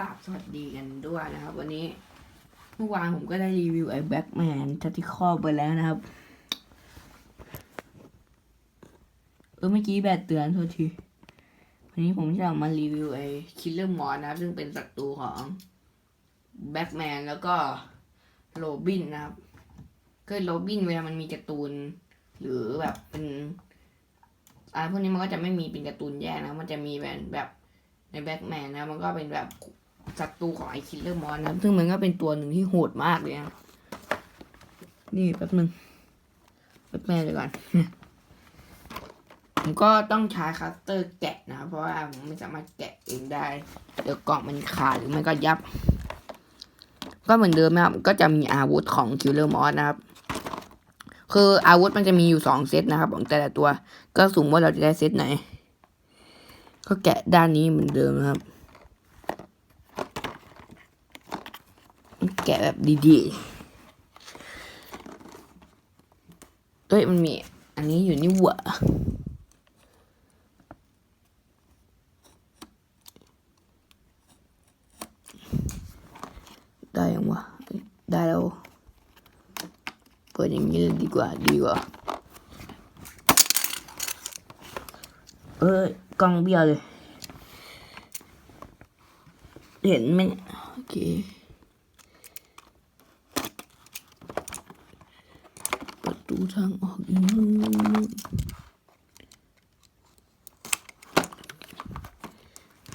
ราบสวัสดีกันด้วยนะครับ วันนี้เมื่อวานผมก็ได้รีวิวไอ้แบ็กแมนทัติคอไปแล้วนะครับ เออเมื่อกี้แบตเตือนโทษที วันนี้ผมจะเอามารีวิวไอ้คิลเลอร์มอนนะครับ ซึ่งเป็นศัตรูของแบ็กแมนแล้วก็โรบินนะครับก็โรบินเวลามันมีการ์ตูน หรือแบบเป็นอะไรพวกนี้มันก็จะไม่มีเป็นการ์ตูนแยกนะ มันจะมีแบบแบบในแบ็กแมนนะ มันก็เป็นแบบ ศัตรูของไอคิลเลอร์มอนนะซึ่งมันก็เป็นตัวหนึ่งที่โหดมากเลยนะนี่แป๊บนึงแบ็กแมนเลยก่อน ผมก็ต้องใช้คัสเตอร์แกะนะครับเพราะว่าผมไม่สามารถแกะเองได้ เดี๋ยวกล่องมันขาดหรือไม่ก็ยับ ก็เหมือนเดิมนะครับ ก็จะมีอาวุธของคิลเลอร์มอสนะครับ คืออาวุธมันจะมีอยู่สองเซตนะครับ ของแต่ละตัว ก็สุ่มว่าเราจะได้เซตไหน ก็แกะด้านนี้เหมือนเดิมนะครับ กะแบบดีๆเอ้ยมันมี อันนี้อยู่นี่หว่าได้ยังวะได้แล้วเปิดอย่างนี้เลยดีกว่าดีกว่าเอ้ยกล้องเบี้ยวเลย เห็นไหมโอเค ประตู ทางออกอีกนู่น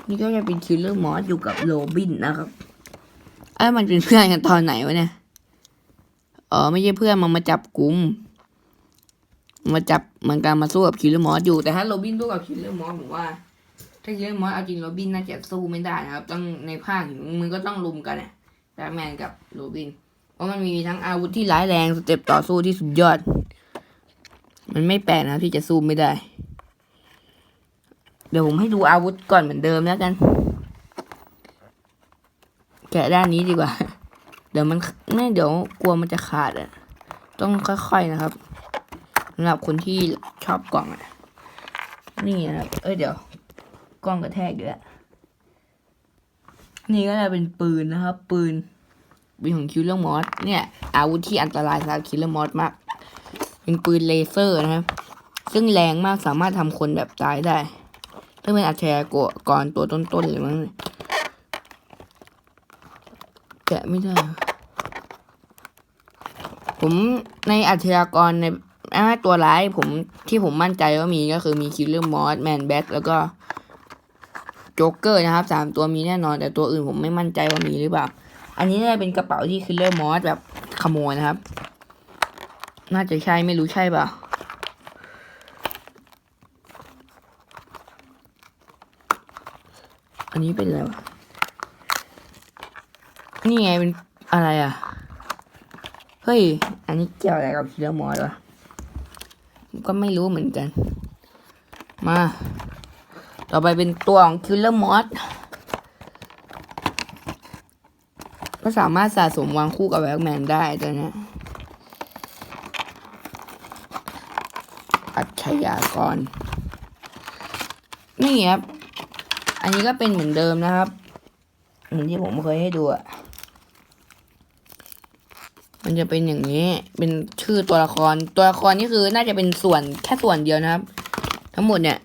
นี่ก็จะเป็นคิลเลอร์มอสอยู่กับโรบินนะครับเอ้มันเป็นเพื่อนกันตอนไหนวะเนี่ยอ๋อไม่ใช่เพื่อนมันมาจับกลุ่มมาจับเหมือนกันมาสู้กับคิลเลอร์มอสอยู่แต่ถ้าโรบินสู้กับคิลเลอร์มอสผมว่า ถ้าคิลเลอร์มอสเอาจริงโรบินน่าจะสู้ไม่ได้นะครับ ต้องในภาคมึงก็ต้องลุมกันอะแบทแมนกับโรบิน เพราะมันมีทั้งอาวุธที่ร้ายแรงสเต็ปต่อสู้ที่สุดยอด มันไม่แปลกนะที่จะสู้ไม่ได้ เดี๋ยวผมให้ดูอาวุธก่อนเหมือนเดิมแล้วกัน แกะด้านนี้ดีกว่า เดี๋ยวมันไม่เดี๋ยวกลัวมันจะขาดอะ ต้องค่อยๆนะครับสำหรับคนที่ชอบกล่องอะ นี่นะครับ เอ้ยเดี๋ยว กล้องกระแทกอยู่แล้วนี่ก็จะเป็นปืนนะครับ ปืน ปืนของคิลเลอร์มอสเนี่ย อาวุธที่อันตรายสำหรับคิลเลอร์มอสมาก เป็นปืนเลเซอร์นะครับ ซึ่งแรงมากสามารถทำคนแบบตายได้ถ้าเป็นอาชญากรก่อนตัวต้นๆเลยมั้งแกะไม่ได้ ผมในอาชญากรในตัวร้ายผมที่ผมมั่นใจว่ามีก็คือมีคิลเลอร์มอสแมนแบ็กแล้วก็โจ๊กเกอร์นะครับสามตัวมีแน่นอน แต่ตัวอื่นผมไม่มั่นใจว่ามีหรือเปล่า อันนี้น่าจะเป็นกระเป๋าที่คิลเลอร์มอสแบบขโมยนะครับ น่าจะใช่ไม่รู้ใช่เปล่าอันนี้เป็นอะไรวะ นี่ไงเป็นอะไรอะ เฮ้ย อันนี้เกี่ยวอะไรกับคิลเลอร์มอสวะก็ไม่รู้เหมือนกัน มา ต่อไปเป็นตัวของคิลเลอร์มอส ก็สามารถสะสมวางคู่กับแบ็กแมนได้ตัวเนี้ยอัจฉยากร นี่ครับ อันนี้ก็เป็นเหมือนเดิมนะครับ เหมือนที่ผมเคยให้ดูอะมันจะเป็นอย่างนี้ เป็นชื่อตัวละคร ตัวละครนี่คือน่าจะเป็นส่วนแค่ส่วนเดียวนะครับ ทั้งหมดเนี่ย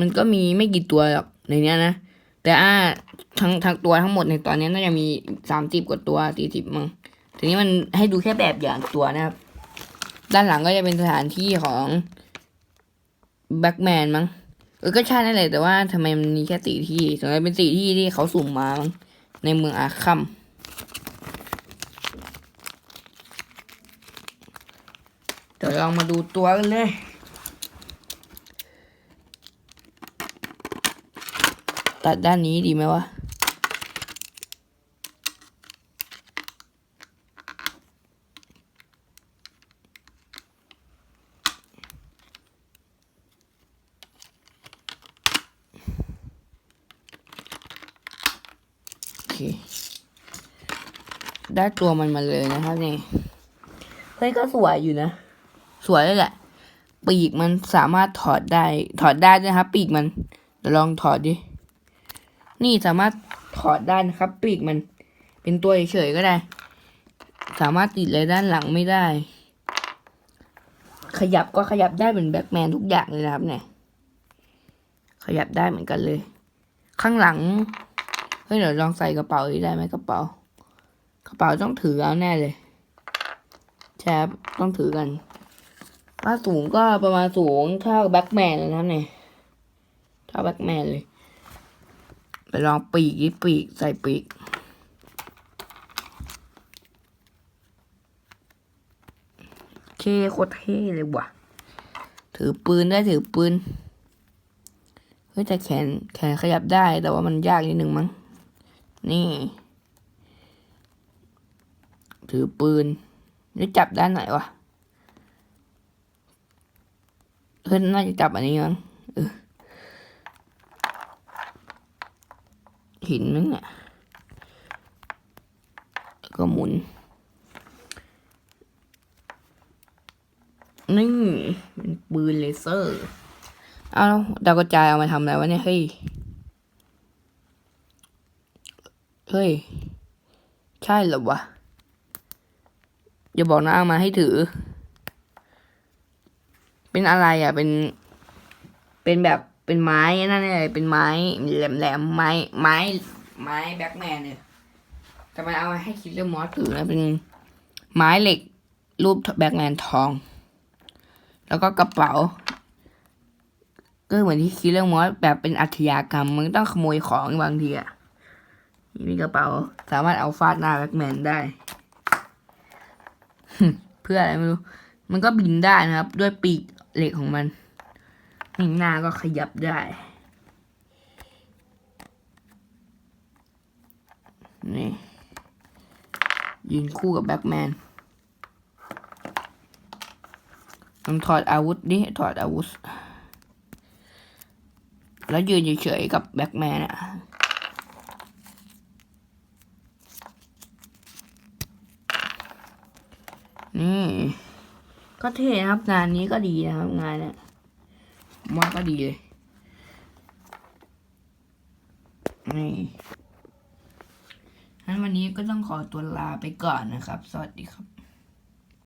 มันก็มีไม่กี่ตัวหรอกในนี้นะ แต่อ่าทั้งทั้งตัวทั้งหมดในตอนนี้น่าจะมีสามสิบกว่าตัวสี่สิบมั้งทีนี้มันให้ดูแค่แบบอย่างตัวนะครับ ด้านหลังก็จะเป็นสถานที่ของแบ็กแมนมั้งเออก็ใช่นั่นแหละแต่ว่าทำไมมันมีแค่สี่ที่ส่วนใหญ่เป็นสี่ที่ที่เขาสุ่มมามั้งในเมืองอาคัมเดี๋ยวลองมาดูตัวกันเลย ตัดด้านนี้ดีไหมวะ โอเค ได้ตัวมันมาเลยนะครับนี่ เฮ้ยก็สวยอยู่นะ สวยเลยแหละ ปีกมันสามารถถอดได้ ถอดได้ด้วยนะครับ ปีกมันเดี๋ยวลองถอดดิ นี่สามารถถอดได้นะครับ ปีกมันเป็นตัวเฉยๆก็ได้ สามารถติดเลยด้านหลังไม่ได้ ขยับก็ขยับได้เหมือนแบ็คแมนทุกอย่างเลยนะครับ เนี่ย ขยับได้เหมือนกันเลย ข้างหลังเฮ้ยเดี๋ยวลองใส่กระเป๋าได้ไหมกระเป๋า กระเป๋าต้องถือเอาแน่เลยใช่ครับต้องถือกันถ้าสูงก็ประมาณสูงเท่าแบ็คแมนเลยนะครับเนี่ยเท่าแบ็คแมนเลย ไปลองปีกปีกใส่ปีกเคโคตรเท่เลยว่ะ ถือปืนได้ถือปืน เฮ้ยแต่แขนแขนขยับได้แต่ว่ามันยากนิดนึงมั้ง นี่ ถือปืนนี่จับด้านไหนวะเฮ้ยน่าจะจับอันนี้มั้งเออ หินนึงอะแล้วก็หมุน นี่เป็นปืนเลเซอร์ เอาดาวกระจายเอามาทำอะไรวะเนี่ย เฮ้ย เฮ้ย ใช่หรอวะ อย่าบอกนะเอามาให้ถือ เป็นอะไรอะ เป็น เป็นแบบ เป็นไม้นั่นเลยเป็นไม้แหลมแหลมๆไม้ไม้ไม้แบ็คแมนเนี่ยแต่มันเอาให้คิดเรื่องมอสถือนะเป็นไม้เหล็กรูปแบ็คแมนทอง แล้วก็กระเป๋า ก็เหมือนที่คิดเรื่องมอสแบบเป็นอาชญากรรมมันต้องขโมยของบางทีอะมีกระเป๋าสามารถเอาฟาดหน้าแบ็คแมนได้ เพื่ออะไรไม่รู้ มันก็บินได้นะครับ ด้วยปีกเหล็กของมัน นี่หน้าก็ขยับได้ นี่ยืนคู่กับแบ็คแมนลองถอดอาวุธดิถอดอาวุธ แล้วยืนเฉยๆกับแบ็คแมนอะนี่ ก็เท่นะครับงานนี้ก็ดีนะครับงานเนี่ย มว่าก็ดีเลยนี่งั้นวันนี้ก็ต้องขอตัวลาไปก่อนนะครับ สวัสดีครับ